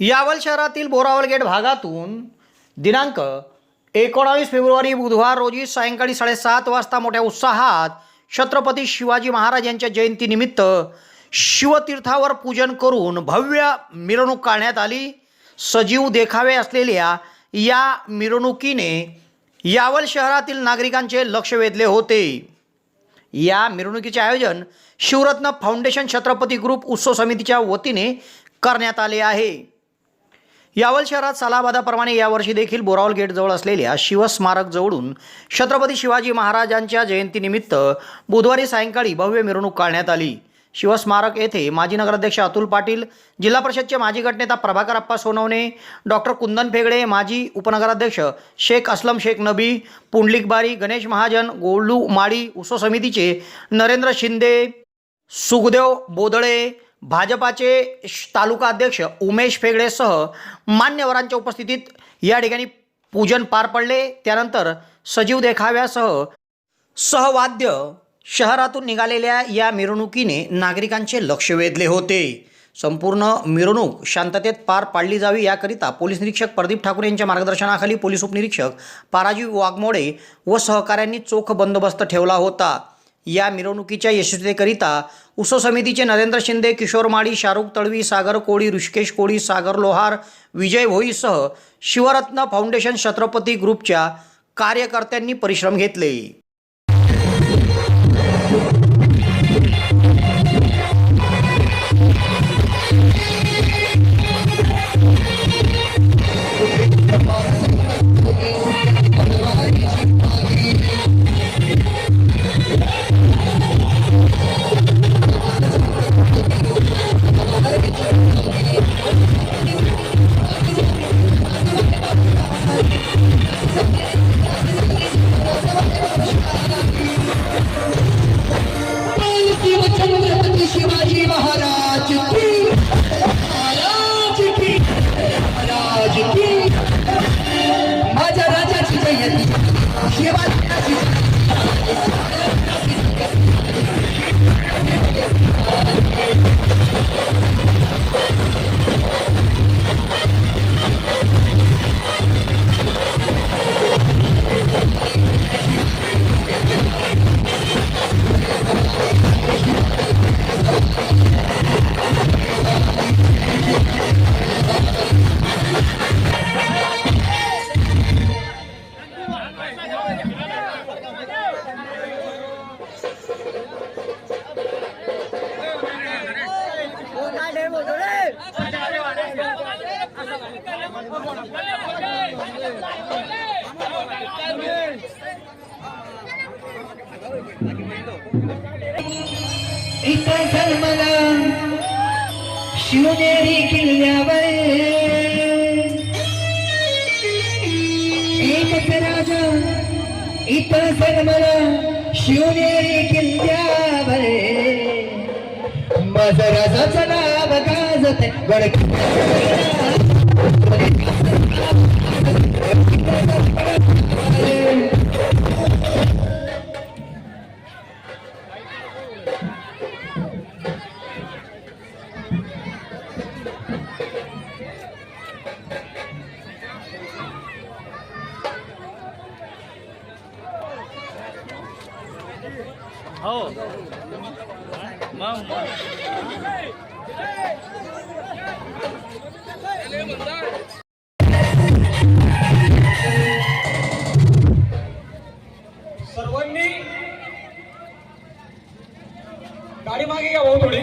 यावल शहरातील बोरावल गेट भागातून दिनांक एकोणावीस फेब्रुवारी बुधवार रोजी सायंकाळी साडेसात वाजता मोठ्या उत्साहात छत्रपती शिवाजी महाराज यांच्या जयंतीनिमित्त शिवतीर्थावर पूजन करून भव्य मिरवणूक काढण्यात आली. सजीव देखावे असलेल्या या मिरवणुकीने यावल शहरातील नागरिकांचे लक्ष वेधले होते. या मिरवणुकीचे आयोजन शिवरत्न फाउंडेशन छत्रपती ग्रुप उत्सव समितीच्या वतीने करण्यात आले आहे. यावल शहरात सालाबादाप्रमाणे यावर्षी देखील बोरावल गेटजवळ असलेल्या शिवस्मारक जवळून छत्रपती शिवाजी महाराजांच्या जयंतीनिमित्त बुधवारी सायंकाळी भव्य मिरवणूक काढण्यात आली. शिवस्मारक येथे माजी नगराध्यक्ष अतुल पाटील जिल्हा परिषदचे माजी गटनेता प्रभाकर अप्पा सोनवणे डॉक्टर कुंदन फेगडे माजी उपनगराध्यक्ष शेख असलम शेख नबी पुंडलिक बारी गणेश महाजन गोलू माळी उत्सव समितीचे नरेंद्र शिंदे सुखदेव बोदळे भाजपाचे श- तालुका अध्यक्ष उमेश फेगडेसह मान्यवरांच्या उपस्थितीत या ठिकाणी पूजन पार पडले. त्यानंतर सजीव देखाव्यासह सहवाद्य शहरातून निघालेल्या या मिरवणुकीने नागरिकांचे लक्ष वेधले होते. संपूर्ण मिरवणूक शांततेत पार पाडली जावी याकरिता पोलीस निरीक्षक प्रदीप ठाकूर यांच्या मार्गदर्शनाखाली पोलीस उपनिरीक्षक पाराजीव वाघमोडे व सहकाऱ्यांनी चोख बंदोबस्त ठेवला होता. या मिरवणुकीच्या यशस्वीतेकरिता उसो समितीचे नरेंद्र शिंदे किशोर माळी शाहरुख तळवी सागर कोळी ऋषिकेश कोळी सागर लोहार विजय भोईसह शिवरत्न फाउंडेशन छत्रपती ग्रुपच्या कार्यकर्त्यांनी परिश्रम घेतले. इथं जन्मला शिवनेरी किल्ल्यावर. एकच राजा इथं जन्मला शिवनेरी किल्ल्यावर. माझा राजाचं नाव गाजत गड सर्वांनी गाडी मागे घ्या भाऊ थोडी.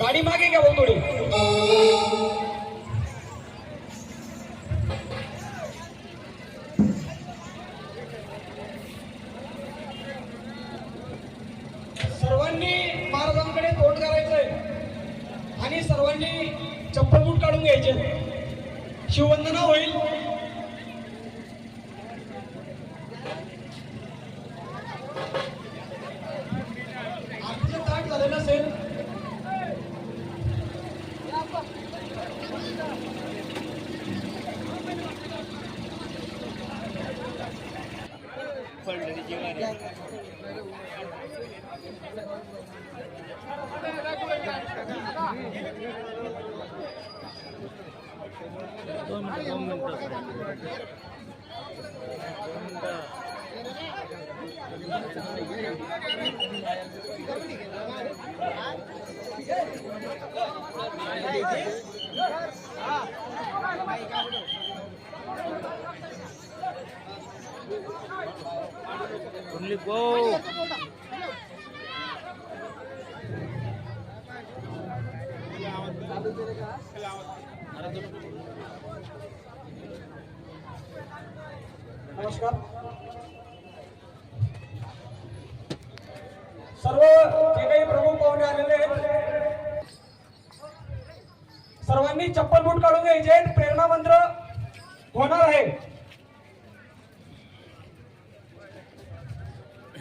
गाडी मागे घ्या भाऊ थोडी. आणि सर्वांनी चप्पल बूट काढून घ्यायचे. शिववंदना होईल. ताट झालेलं असेल. दोन मिनिटं दोन मिनिटं नमस्कार. सर्व जे काही प्रमुख पाहुणे आलेले आहेत सर्वांनी चप्पल बूट काढून घ्यायचे प्रेरणा मंत्र होणार आहे.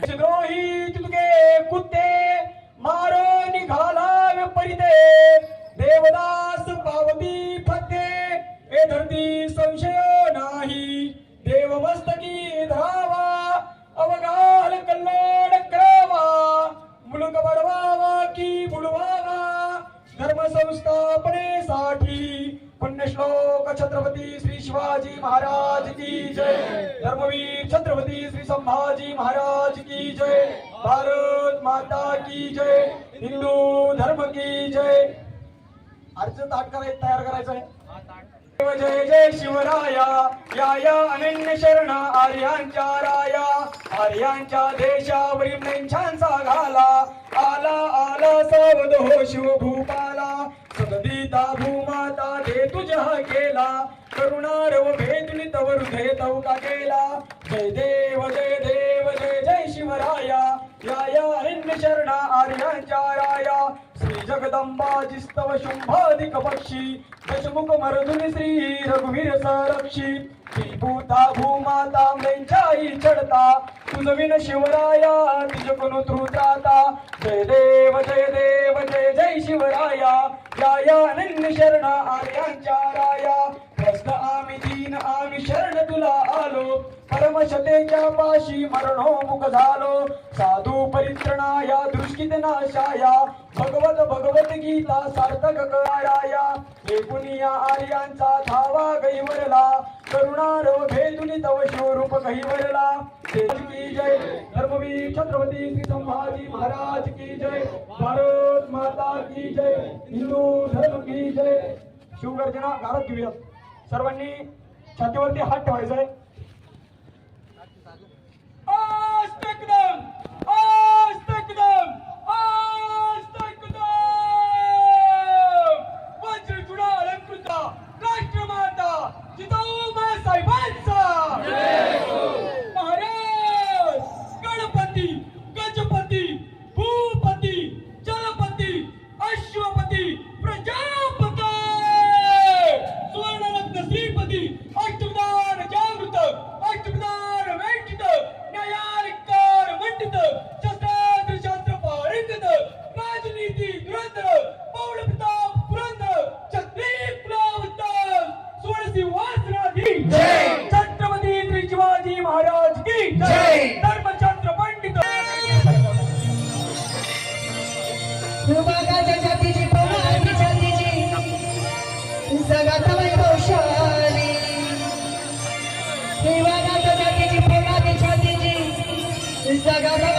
द्रोही तुके कुत्ते मारो निघाला विपरीते. हे संशय नाही. देव मस्तकी धरावा अवगाल कल्लोड करावा. मुलुक बडवावा की बुडवावा. धर्म संस्थापनेसाठी पुण्यश्लोक छत्रपती श्री शिवाजी महाराज की जय. धर्मवीर छत्रपती श्री संभाजी महाराज की जय. भारत माता की जय. हिंदू धर्म की जय. अर्ज ताट करायचं तयार करायचं आहे जय जय शिवराया या या अनन्य शरण आर्यांच्या राया. आर्यांच्या देशावरील नैछांचा घाला. आला आला सावध हो शिवभूपाला सदीता भूमाता दे तुझ्या केला करुणारव भेदुनी तव हृदय तव का केला. जय देव जय देव जय जय शिवराया. या या अनन्य शरण आर्यांच्या राया. जगदंबा जिस्तव शुंभाधिक पक्षी दशमुख मर्दुनी श्री रघुवीर सरक्षी. भूता भूमाता मेंचाई चढता. तुझविन शिवराया तुझ कुनु त्राता जय देव जय देव जय जय शिवराया. या या अनन्य शरण आर्यांच्या राया. प्रश्न आम्ही दीन आम्ही शरण तुला आलो. परमशतेच्या पाशी मरणोमुख झालो. साधू परित्रणाया दृष्टीत नाशाया. भगवत भगवत गीता सार्थक कळाया एकूनिया आर्यांचा धावा गैवरला करुणारव भेदुनी तव शिवरूप गैवरला की जय धर्मवीर छत्रपती श्री संभाजी महाराज की जय भारत माता की जय हिंदू धर्म की जय. शिवगर्जना गारद घेऊया. सर्वांनी छातीवरती हात ठेवायचा आहे. अष्टकदम अष्टकदम विभागाच्या जातीची पवारी छातीची. जगात वैभवशाली विभागाच्या जातीची पवारी छातीची. जगात